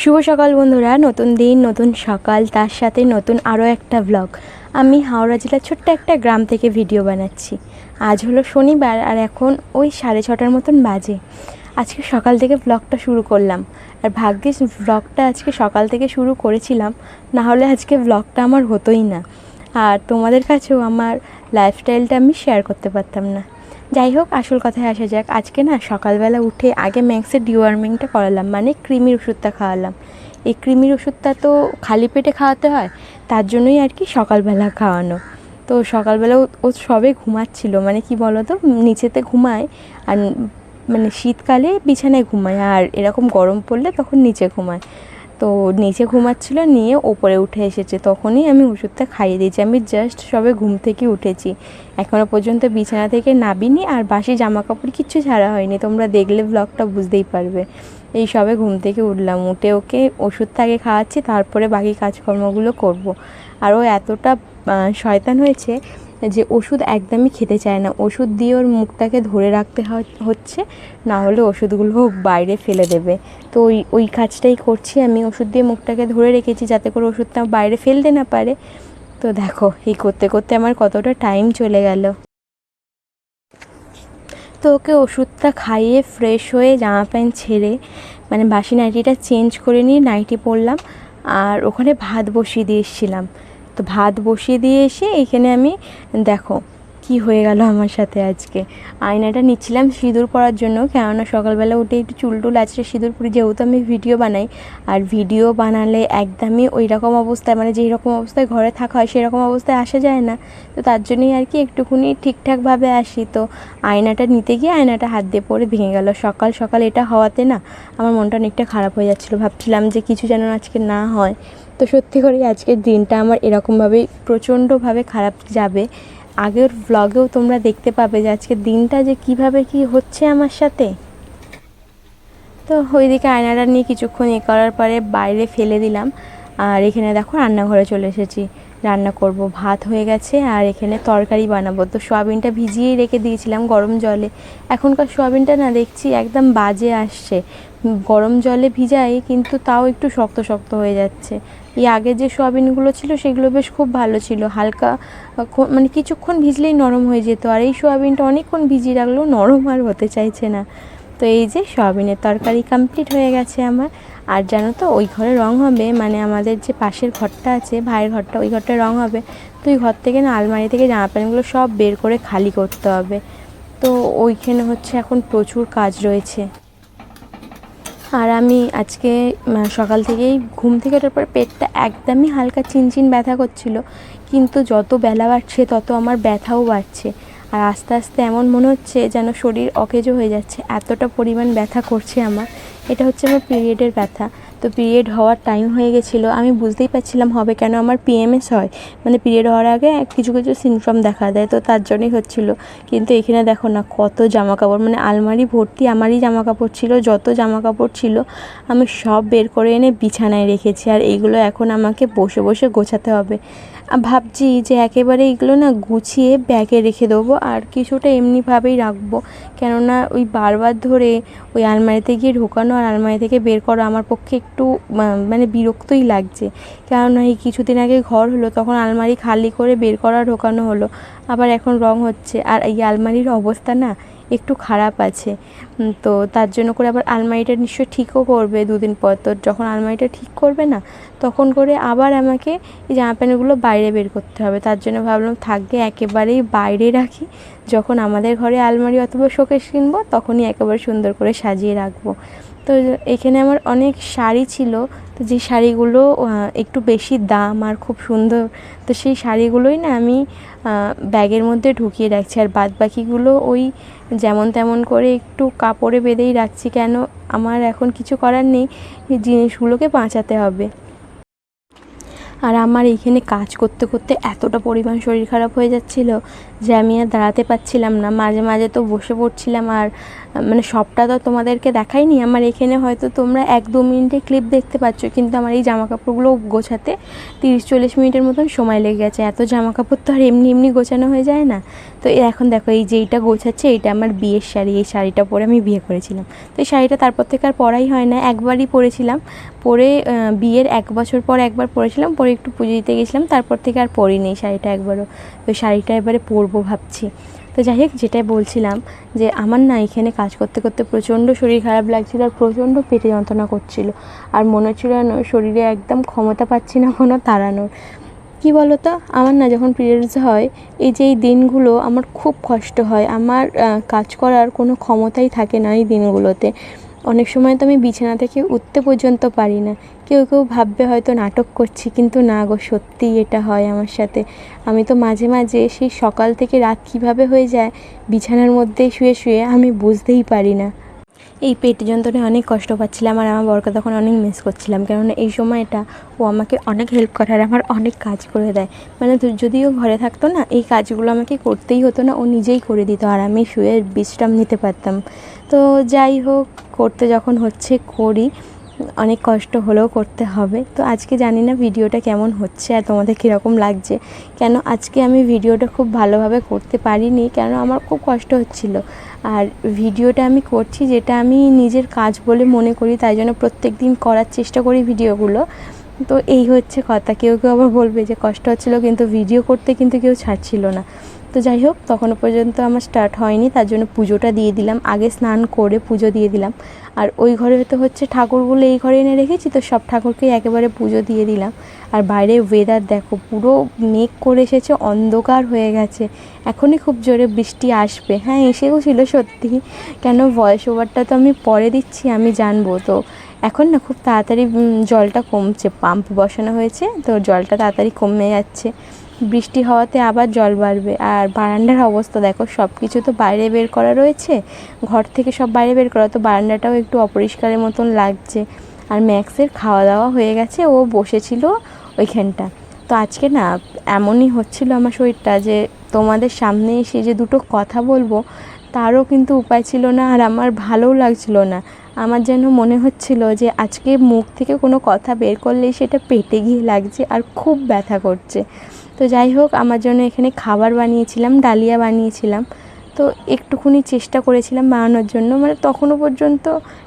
শুভ সকাল বন্ধুরা, নতুন দিন, নতুন সকাল, তার সাথে নতুন আরও একটা ব্লগ আমি হাওড়া জেলার ছোট্ট একটা গ্রাম থেকে ভিডিও বানাচ্ছি। আজ হলো শনিবার আর এখন ওই সাড়ে ছটার মতন বাজে। আজকে সকাল থেকে ব্লগটা শুরু করলাম। আর ভাগ্যিস ব্লগটা আজকে সকাল থেকে শুরু করেছিলাম, না হলে আজকে ব্লগটা আমার হতোই না। আর তোমাদের কাছেও আমার লাইফস্টাইলটা আমি শেয়ার করতে পারতাম না। যাই হোক, আসল কথায় আসা যাক। আজকে না সকালবেলা উঠে আগে ম্যাক্সের ডিওয়ার্মিংটা করালাম মানে ক্রিমির ওষুধটা খাওয়ালাম। এই ক্রিমির ওষুধটা তো খালি পেটে খাওয়াতে হয়, তার জন্যই আর কি সকালবেলা খাওয়ানো। তো সকালবেলা ও- সবে ঘুমাচ্ছিল মানে কি বলো তো নিচেতে ঘুমায়, আর মানে শীতকালে বিছানায় ঘুমায়, আর এরকম গরম পড়লে তখন নিচে ঘুমায়। তো নিচে ঘুমাচ্ছিল, নিয়ে ওপরে উঠে এসেছে। তখনই আমি ওষুধটা খাইয়ে দিয়েছি। আমি জাস্ট সবে ঘুম থেকে উঠেছি। এখনও পর্যন্ত বিছানা থেকে নাবিনি আর বাসি জামা কাপড় কিচ্ছু ছাড়া হয়নি। তোমরা দেখলে ব্লগটা বুঝতেই পারবে। এই সবে ঘুম থেকে উঠলাম। উঠে ওকে ওষুধটা আগে খাওয়াচ্ছি, তারপরে বাকি কাজকর্মগুলো করব। আর ও এতটা শয়তান হয়েছে যে ওষুধ একদমই খেতে চায় না। ওষুধ দিয়ে ওর মুখটাকে ধরে রাখতে হচ্ছে, না হলে ওষুধগুলো বাইরে ফেলে দেবে। তো ওই ওই কাজটাই করছি আমি। ওষুধ দিয়ে মুখটাকে ধরে রেখেছি যাতে করে ওষুধটা বাইরে ফেলতে না পারে। তো দেখো, এই করতে করতে আমার কতটা টাইম চলে গেল। তো ওকে ওষুধটা খাইয়ে ফ্রেশ হয়ে জামা প্যান্ট ছেড়ে মানে বাসি নাইটিটা চেঞ্জ করে নিয়ে নাইটি পরলাম আর ওখানে ভাত বসিয়ে দিয়ে এসেছিলাম তো ভাত বসিয়ে দিয়ে এসে এখানে আমি দেখো কি হয়ে গেল আমার সাথে আজকে। আয়নাটা নিচ্ছিলাম সিঁদুর পরার জন্য, কেননা সকালবেলা উঠে একটু চুল টুল আছড়ে সিঁদুর পরি, যেহেতু আমি ভিডিও বানাই। আর ভিডিও বানালে একদমই ওই রকম অবস্থায় মানে যেই রকম অবস্থায় ঘরে থাকা হয় সেরকম অবস্থায় আসা যায় না। তো তার জন্যই আর কি একটুখানি ঠিকঠাকভাবে আসি। তো আয়নাটা নিতে গিয়ে আয়নাটা হাত দিয়ে পড়ে ভেঙে গেল। সকাল সকাল এটা হওয়াতে না আমার মনটা অনেকটা খারাপ হয়ে যাচ্ছিল। ভাবছিলাম যে কিছু যেন আজকে না হয়। তো সত্যি করে আজকের দিনটা আমার এরকমভাবেই প্রচণ্ডভাবে খারাপ যাবে। আগের ব্লগেও তোমরা দেখতে পাবে যে আজকের দিনটা যে কীভাবে কি হচ্ছে আমার সাথে। তো ওইদিকে আয়নাটা নিয়ে কিছুক্ষণ এ করার পরে বাইরে ফেলে দিলাম। আর এখানে দেখো রান্নাঘরে চলে এসেছি। রান্না করব। ভাত হয়ে গেছে আর এখানে তরকারি বানাবো। তো সোয়াবিনটা ভিজিয়েই রেখে দিয়েছিলাম গরম জলে। এখনকার সোয়াবিনটা না দেখছি একদম বাজে আসছে। গরম জলে ভিজাই কিন্তু তাও একটু শক্ত শক্ত হয়ে যাচ্ছে। এই আগে যে সোয়াবিনগুলো ছিল সেগুলো বেশ খুব ভালো ছিল। হালকা মানে কিছুক্ষণ ভিজলেই নরম হয়ে যেত। আর এই সোয়াবিনটা অনেকক্ষণ ভিজিয়ে রাখলেও নরম আর হতে চাইছে না। তো এই যে সয়াবিনের তরকারি কমপ্লিট হয়ে গেছে আমার। আর জানো তো, ওই ঘরে রং হবে মানে আমাদের যে পাশের ঘরটা আছে, ভাইয়ের ঘরটা, ওই ঘরটা রং হবে। তো ওই ঘর থেকে না আলমারি থেকে জামা প্যান্টগুলো সব বের করে খালি করতে হবে। তো ওইখানে হচ্ছে এখন প্রচুর কাজ রয়েছে। আর আমি আজকে সকাল থেকেই ঘুম থেকে ওঠার পর পেটটা একদমই হালকা চিনচিন ব্যথা করছিল। কিন্তু যত বেলা বাড়ছে, তত আমার ব্যথাও বাড়ছে। আর আস্তে আস্তে এমন মনে হচ্ছে যেন শরীর অকেজো হয়ে যাচ্ছে। এতটা পরিমাণ ব্যথা করছে আমার। এটা হচ্ছে আমার পিরিয়ডের ব্যথা। তো পিরিয়ড হওয়ার টাইম হয়ে গেছিল। আমি বুঝতেই পারছিলাম হবে কেন আমার পিএমএস হয়। মানে পিরিয়ড হওয়ার আগে কিছু কিছু সিমটম দেখা দেয়, তো তার জন্যই হচ্ছিল। কিন্তু এখানে দেখো না, কত জামা কাপড় মানে আলমারি ভর্তি আমারই জামা কাপড় ছিল, যত জামা কাপড় ছিল আমি সব বের করে এনে বিছানায় রেখেছি। আর এইগুলো এখন আমাকে বসে বসে গোছাতে হবে। ভাবছি যে একেবারে এগুলো না গুছিয়ে ব্যাগে রেখে দেবো, আর কিছুটা এমনিভাবেই রাখব। কেননা ওই বারবার ধরে ওই আলমারিতে গিয়ে ঢোকানো আর আলমারি থেকে বের করা আমার পক্ষে একটু মানে বিরক্তই লাগছে। কেননা এই কিছুদিন আগে ঘর হলো, তখন আলমারি খালি করে বের করা, ঢোকানো হলো। আবার এখন রং হচ্ছে। আর এই আলমারির অবস্থা না একটু খারাপ আছে। তো তার জন্য করে আবার আলমারিটা নিশ্চয়ই ঠিকও করবে দুদিন পর। তো যখন আলমারিটা ঠিক করবে না, তখন করে আবার আমাকে এই জামা প্যান্টগুলো বাইরে বের করতে হবে। তার জন্য ভাবলাম, থাকবে একেবারেই বাইরে রাখি। যখন আমাদের ঘরে আলমারি অথবা শোকেস কিনবো, তখনই একেবারে সুন্দর করে সাজিয়ে রাখব। তো এখানে আমার অনেক শাড়ি ছিল, তো যে শাড়িগুলো একটু বেশি দাম আর খুব সুন্দর, তো সেই শাড়িগুলোই না আমি ব্যাগের মধ্যে ঢুকিয়ে রাখছি। আর বাদ বাকিগুলো ওই যেমন তেমন করে একটু কাপড়ে বেঁধেই রাখছি কেন, আমার এখন কিছু করার নেই জিনিসগুলোকে বাঁচাতে হবে। আর আমার এইখানে কাজ করতে করতে এতটা পরিমাণ শরীর খারাপ হয়ে যাচ্ছিল যে আমি আর দাঁড়াতে পারছিলাম না। মাঝে মাঝে তো বসে পড়ছিলাম আর মানে সবটা তো তোমাদেরকে দেখাইনি। আমার এখানে হয়তো তোমরা এক দু মিনিটে ক্লিপ দেখতে পাচ্ছ, কিন্তু আমার এই জামা কাপড়গুলো গোছাতে তিরিশ চল্লিশ মিনিটের মতন সময় লেগে গেছে। এত জামা কাপড় তো আর এমনি এমনি গোছানো হয়ে যায় না। তো এখন দেখো, এই যে এইটা গোছাচ্ছে, এইটা আমার বিয়ের শাড়ি। এই শাড়িটা পরে আমি বিয়ে করেছিলাম। তো এই শাড়িটা তারপর থেকে আর পরাই হয় না। একবারই পরেছিলাম। পরে বিয়ের এক বছর পর একবার পরেছিলাম। পরে একটু পুজো দিতে গেছিলাম, তারপর থেকে আর পরিনি শাড়িটা একবারও। তো শাড়িটা এবারে পরবো ভাবছি। তো যাই হোক, যেটাই বলছিলাম যে আমার না এখানে কাজ করতে করতে প্রচণ্ড শরীর খারাপ লাগছিল আর প্রচণ্ড পেটে যন্ত্রণা করছিল। আর মনে হচ্ছিল শরীরে একদম ক্ষমতা পাচ্ছি না কোনো তাড়ানোর। কী বলো তো আমার না যখন পিরিয়ডস হয়, এই যে এই দিনগুলো আমার খুব কষ্ট হয়। আমার কাজ করার কোনো ক্ষমতাই থাকে না এই দিনগুলোতে। অনেক সময় তো আমি বিছানা থেকে উঠতে পর্যন্ত পারি না। কেউ কেউ ভাববে হয়তো নাটক করছি, কিন্তু না গো, সত্যিই এটা হয় আমার সাথে। আমি তো মাঝে মাঝে সেই সকাল থেকে রাত কীভাবে হয়ে যায়, বিছানার মধ্যে শুয়ে শুয়ে আমি বুঝতেই পারি না। এই পেট যন্ত্রণে অনেক কষ্ট পাচ্ছিলাম আর আমার বরকে তখন অনেক মিস করছিলাম। কেননা এই সময়টা ও আমাকে অনেক হেল্প করে আর আমার অনেক কাজ করে দেয়। মানে যদিও ঘরে থাকতো না, এই কাজগুলো আমাকে করতেই হতো না, ও নিজেই করে দিত আর আমি শুয়ে বিশ্রাম নিতে পারতাম। তো যাই হোক, করতে যখন হচ্ছে করি অনেক কষ্ট হলেও করতে হবে। তো আজকে জানি না ভিডিওটা কেমন হচ্ছে আর তোমাদের কীরকম লাগছে। কেন আজকে আমি ভিডিওটা খুব ভালোভাবে করতে পারিনি, কেন আমার খুব কষ্ট হচ্ছিল। আর ভিডিওটা আমি করছি যেটা আমি নিজের কাজ বলে মনে করি, তাই জন্য প্রত্যেক দিন করার চেষ্টা করি ভিডিওগুলো। তো এই হচ্ছে কথা। কেউ কেউ আবার বলবে যে কষ্ট হচ্ছিল, কিন্তু ভিডিও করতে কিন্তু কেউ ছাড়ছিল না। তো যাই হোক, তখনও পর্যন্ত আমার স্টার্ট হয়নি, তার জন্য পুজোটা দিয়ে দিলাম। আগে স্নান করে পুজো দিয়ে দিলাম। আর ওই ঘরে তো হচ্ছে ঠাকুরগুলো এই ঘরে এনে রেখেছি, তো সব ঠাকুরকেই একেবারে পুজো দিয়ে দিলাম। আর বাইরে ওয়েদার দেখো, পুরো মেঘ করে এসেছে, অন্ধকার হয়ে গেছে। এখনই খুব জোরে বৃষ্টি আসবে। হ্যাঁ এসেও ছিল সত্যি। কেন ভয়েস ওভারটা তো আমি পরে দিচ্ছি, আমি জানব। তো এখন না খুব তাড়াতাড়ি জলটা কমছে। পাম্প বসানো হয়েছে, তো জলটা তাড়াতাড়ি কমে যাচ্ছে। বৃষ্টি হওয়াতে আবার জল বাড়বে। আর বারান্দার অবস্থা দেখো সব কিছু তো বাইরে বের করা রয়েছে। ঘর থেকে সব বাইরে বের করা, তো বারান্দাটাও একটু অপরিষ্কারের মতন লাগছে। আর ম্যাক্সের খাওয়া দাওয়া হয়ে গেছে, ও বসেছিল ওইখানটা। তো আজকে না, এমনই হচ্ছিল আমার শরীরটা যে, তোমাদের সামনে এসে যে দুটো কথা বলব, তারও কিন্তু উপায় ছিল না, আর আমার ভালোও লাগছিল না। আমার যেন মনে হচ্ছিল যে, আজকে মুখ থেকে কোনো কথা বের করলেই সেটা পেটে গিয়ে লাগছে আর খুব ব্যথা করছে। তো যাই হোক, আমার জন্য এখানে খাবার বানিয়েছিলাম, ডালিয়া বানিয়েছিলাম। তো একটুখানি চেষ্টা করেছিলাম বানানোর জন্য মানে তখনও পর্যন্ত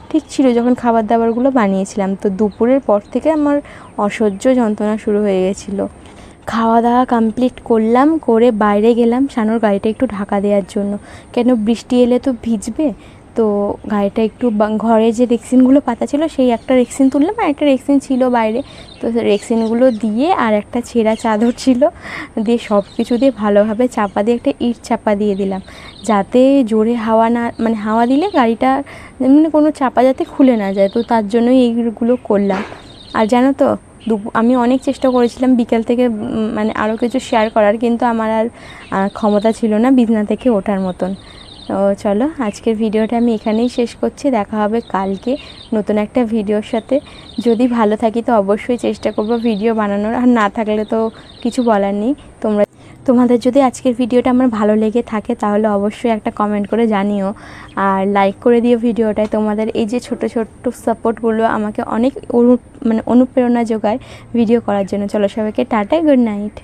ঠিক ছিল যখন খাবার দাবারগুলো বানিয়েছিলাম। তো দুপুরের পর থেকে আমার অসহ্য যন্ত্রণা শুরু হয়ে গেছিল। খাওয়া দাওয়া কমপ্লিট করলাম, করে বাইরে গেলাম শানুর গাড়িটা একটু ঢাকা দেওয়ার জন্য। কেন বৃষ্টি এলে তো ভিজবে? তো গাড়িটা একটু ঘরে যে রেক্সিনগুলো পাতা ছিল, সেই একটা রেক্সিন তুললাম আর একটা রেক্সিন ছিল বাইরে। তো রেক্সিনগুলো দিয়ে আর একটা ছেঁড়া চাদর ছিল, দিয়ে সব কিছু দিয়ে ভালোভাবে চাপা দিয়ে একটা ইট চাপা দিয়ে দিলাম। যাতে জোরে হাওয়া না মানে হাওয়া দিলে গাড়িটা মানে কোনো চাপা যাতে খুলে না যায়, তো তার জন্যই এইগুলো করলাম। আর জানো তো আমি অনেক চেষ্টা করেছিলাম বিকেল থেকে মানে আরও কিছু শেয়ার করার, কিন্তু আমার আর ক্ষমতা ছিল না বিছনা থেকে ওঠার মতন। তো চলো আজকের ভিডিওটা আমি এখানেই শেষ করছি। দেখা হবে কালকে নতুন একটা ভিডিওর সাথে। যদি ভালো থাকি তো অবশ্যই চেষ্টা করব ভিডিও বানানোর। আর না থাকলে তো কিছু বলার নেই। তোমরা, তোমাদের যদি আজকের ভিডিওটা আমার ভালো লেগে থাকে তাহলে অবশ্যই একটা কমেন্ট করে জানিও। আর লাইক করে দিও ভিডিওটায়। তোমাদের এই যে ছোট ছোট্ট সাপোর্টগুলো আমাকে অনেক অনু মানে অনুপ্রেরণা যোগায় ভিডিও করার জন্য। চলো সবাইকে টাটা গুড নাইট